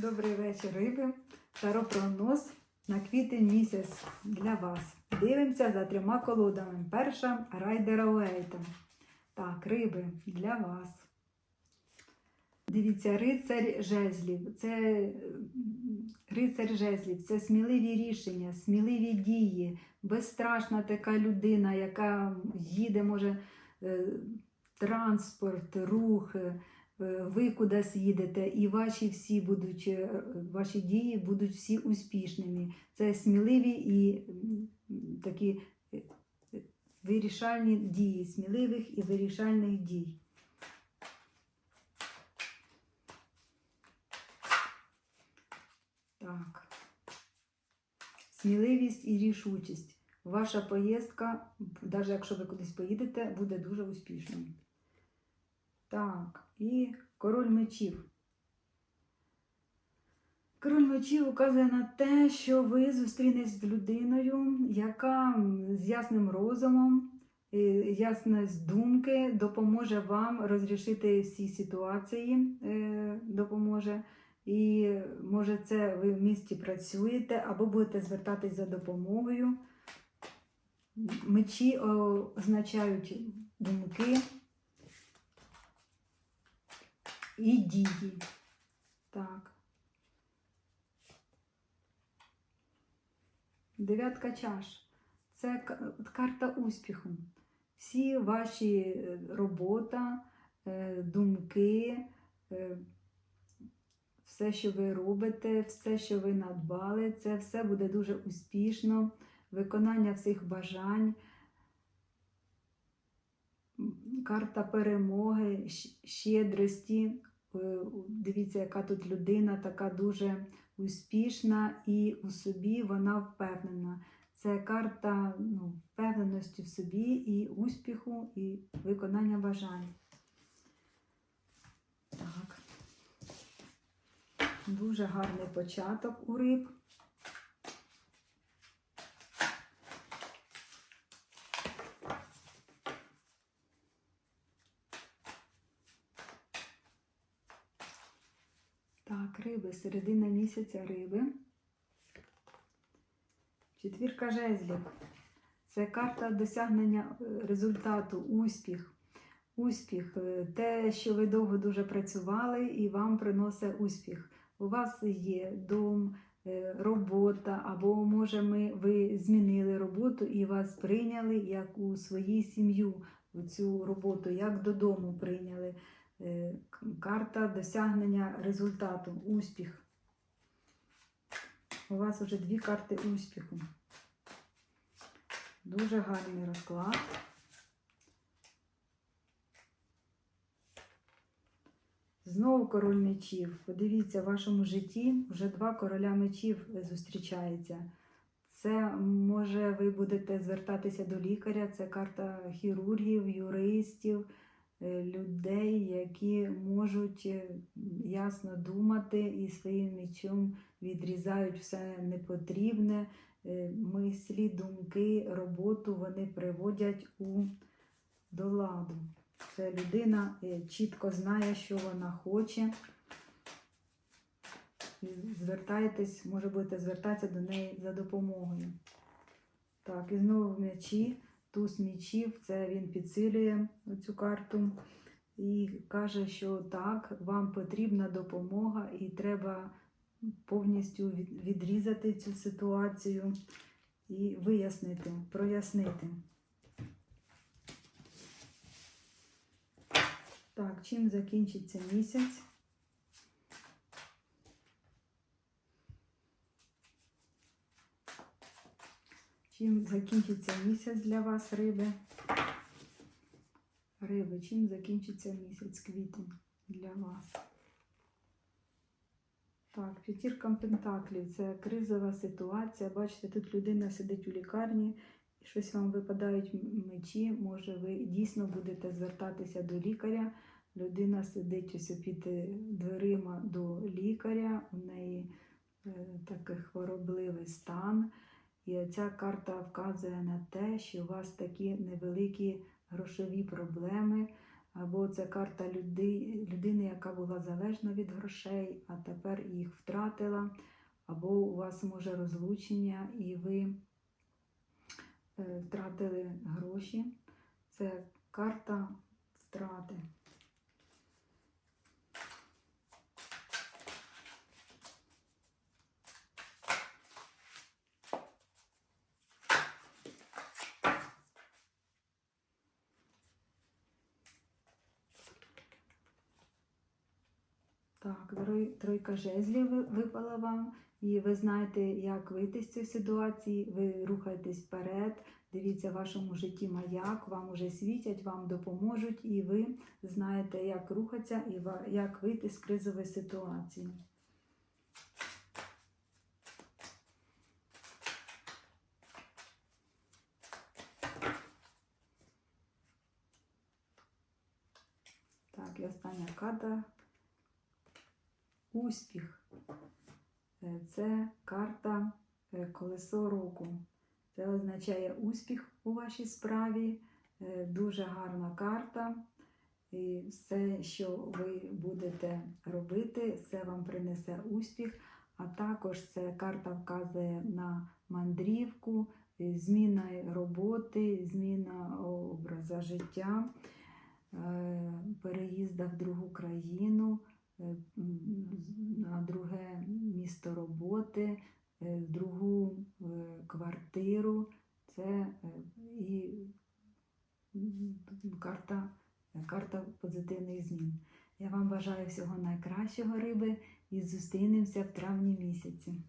Добрий вечір, риби. Таро-прогноз на квітень місяць для вас. Дивимося за трьома колодами. Перша райдера Уейта. Так, риби для вас. Дивіться, рицарь жезлів. Це рицарь жезлів, це сміливі рішення, сміливі дії, безстрашна така людина, яка їде, може, е, транспорт, рух. Е, ви кудись їдете, і ваші всі будуть, е, ваші дії будуть всі успішними. Це сміливі і такі е, вирішальні дії, сміливих і вирішальних дій. Так. Сміливість і рішучість. Ваша поїздка, навіть якщо ви кудись поїдете, буде дуже успішною. Так, і король мечів. Король мечів указує на те, що ви зустрінетесь з людиною, яка з ясним розумом, е, ясність думки допоможе вам розрішити всі ситуації, е, допоможе. І може це ви в місті працюєте або будете звертатись за допомогою. Мечі означають думки, і дії. Так. Дев'ятка чаш. Це карта успіху. Всі ваші е, робота, е, думки, е, все, що ви робите, все, що ви надбали, це все буде дуже успішно. Виконання всіх бажань. Карта перемоги, щедрості. Е, Дивіться, яка тут людина, така дуже успішна і у собі вона впевнена. Це карта ну, впевненості в собі і успіху, і виконання бажань. Так. Дуже гарний початок у риб. Так, середина місяця риби. Четвірка жезлів. Це карта досягнення е, результату, успіх. Успіх, е, те, що ви довго дуже працювали, і вам приносить успіх. У вас є дом, е, робота, або може ми, ви змінили роботу і вас прийняли як у своїй сім'ю цю роботу, як додому прийняли. Е, Карта досягнення результату, успіх. У вас вже дві карти успіху. Дуже гарний розклад. Знову король мечів. Подивіться, в вашому житті вже два короля мечів зустрічаються. Це може ви будете звертатися до лікаря, це карта хірургів, юристів, е, людей, які можуть е, ясно думати і своїм мечом відрізають все непотрібне, е, мислі, думки, роботу вони приводять у до ладу. Це людина е, чітко знає, що вона хоче. І звертаєтесь, може будете звертатися до неї за допомогою. Так, і знову в м'ячі, туз м'ячів, це він підсилює цю карту і каже, що так, вам потрібна допомога, і треба повністю відрізати цю ситуацію і вияснити, прояснити. Так, чим закінчиться місяць? Чим закінчиться місяць для вас, риби? Риби, чим закінчиться місяць квітень для вас? Так, п'ятірка пентаклів це кризова ситуація. Бачите, тут людина сидить у лікарні, щось вам випадають мечі. Може, ви дійсно будете звертатися до лікаря. Людина сидить ось під е, дверима до лікаря, у неї е, такий хворобливий стан. І ця карта вказує на те, що у вас такі невеликі грошові проблеми, або це карта люди, людини, яка була залежна від грошей, а тепер їх втратила, або у вас може розлучення, і ви е, втратили гроші. Це карта втрати. Так, тройка жезлів випала вам, і ви знаєте, як вийти з цієї ситуації. Ви рухаєтесь вперед, дивіться в вашому житті маяк, вам уже світять, вам допоможуть, і ви знаєте, як рухатися і як вийти з кризової ситуації. Так, і остання карта. Успіх. Е, Це карта е, колесо року. Це означає успіх у вашій справі. Е, Дуже гарна карта. І все, що ви будете робити, все вам принесе успіх. А також це карта вказує на мандрівку, зміна роботи, зміна образу життя, переїзда в другу країну, на друге місто роботи, е, в другу е, квартиру. Це е, і карта, карта позитивних змін. Я вам бажаю всього найкращого риби і зустрінемося в травні місяці.